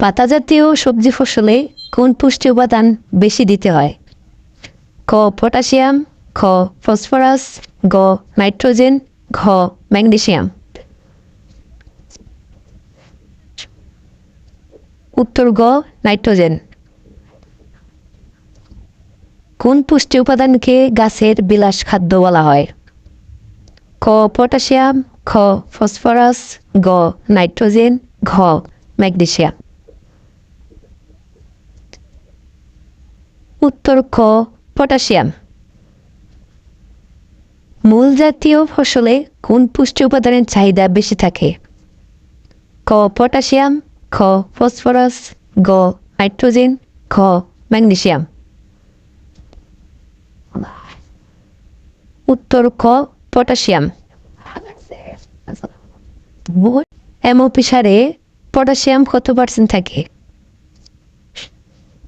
পাতা জাতীয় সবজি ফসলে কোন পুষ্টি উপাদান বেশি দিতে হয়? ক, পটাশিয়াম, খ, ফসফরাস, গ, নাইট্রোজেন, ঘ ম্যাগনেশিয়াম উত্তর গ, নাইট্রোজেন। কোন পুষ্টি উপাদানকে গাছের বিলাস খাদ্য বলা হয়? ক, পটাশিয়াম, খ, ফসফরাস, গ, নাইট্রোজেন, ঘ, ম্যাগনেসিয়াম। উত্তর খ পটাশিয়াম। মূল জাতীয় ফসলে কোন পুষ্টি উপাদানের চাহিদা বেশি থাকে? ক, পটাশিয়াম, খ, ফসফরাস, গ, নাইট্রোজেন খ ম্যাগনেসিয়াম উত্তর ক, পটাশিয়াম। এমওপি সারে পটাশিয়াম কত পার্সেন্ট থাকে?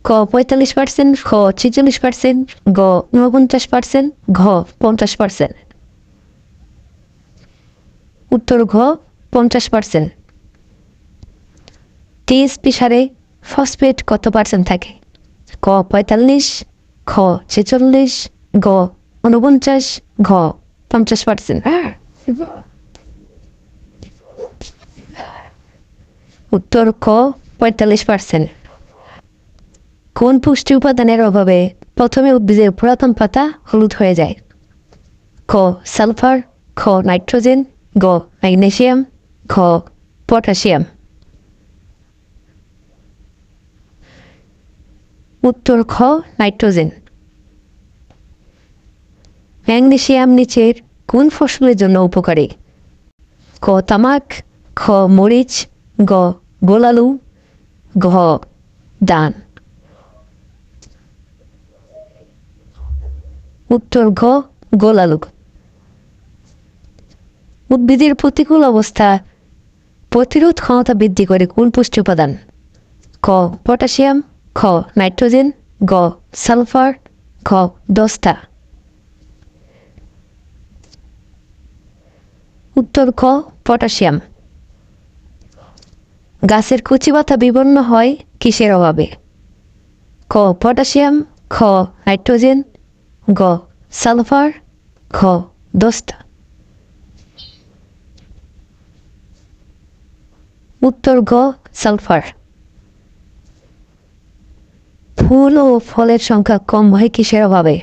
ক পঁয়তাল্লিশ পার্সেন্ট খ ছেচল্লিশ পার্সেন্ট, গ উনপঞ্চাশ পার্সেন্ট, ঘ পঞ্চাশ পার্সেন্ট। উত্তর ঘ পঞ্চাশ পার্সেন্ট। টিএসপি সারে ফসফেট কত পার্সেন্ট থাকে? ক পঁয়তাল্লিশ খ ছেচল্লিশ, গ উনপঞ্চাশ ঘ পঞ্চাশ পার্সেন্ট। উত্তর ক পঁয়তাল্লিশ পার্সেন্ট। কোন পুষ্টি উপাদানের অভাবে প্রথমে উদ্ভিদের পুরাতন পাতা হলুদ হয়ে যায়? ক, সালফার, খ, নাইট্রোজেন, গ, ম্যাগনেসিয়াম, ঘ, পটাশিয়াম। উত্তর খ, নাইট্রোজেন। ম্যাগনেসিয়াম নিচের কোন ফসলের জন্য উপকারী? ক, তামাক, খ, মরিচ, গ, গোলালু, ঘ, দান। উত্তর ঘ গোলালু উদ্ভিদের প্রতিকূল অবস্থা, প্রতিরোধ ক্ষমতা বৃদ্ধি করে কোন পুষ্টি উপাদান? ক, পটাশিয়াম, খ, নাইট্রোজেন, গ, সালফার খ দস্তা। উত্তর খ পটাশিয়াম। গাছের কচি পাতা বিবর্ণ হয় কিসের অভাবে? ক, পটাশিয়াম, খ, নাইট্রোজেন, গ সালফার খ দস্তা উত্তর গ সালফার ফুল ও ফলের সংখ্যা কম হয় কিসের অভাবে?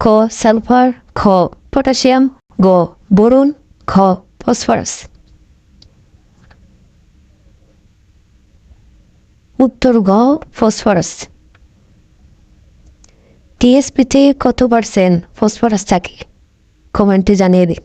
ক সালফার খ পটাশিয়াম গ বোরন খ ফসফরাস উত্তর গ ফসফরাস টিএসপিতে কত পার্সেন্ট ফসফরাস থাকে। কমেন্টে জানিয়ে দিন।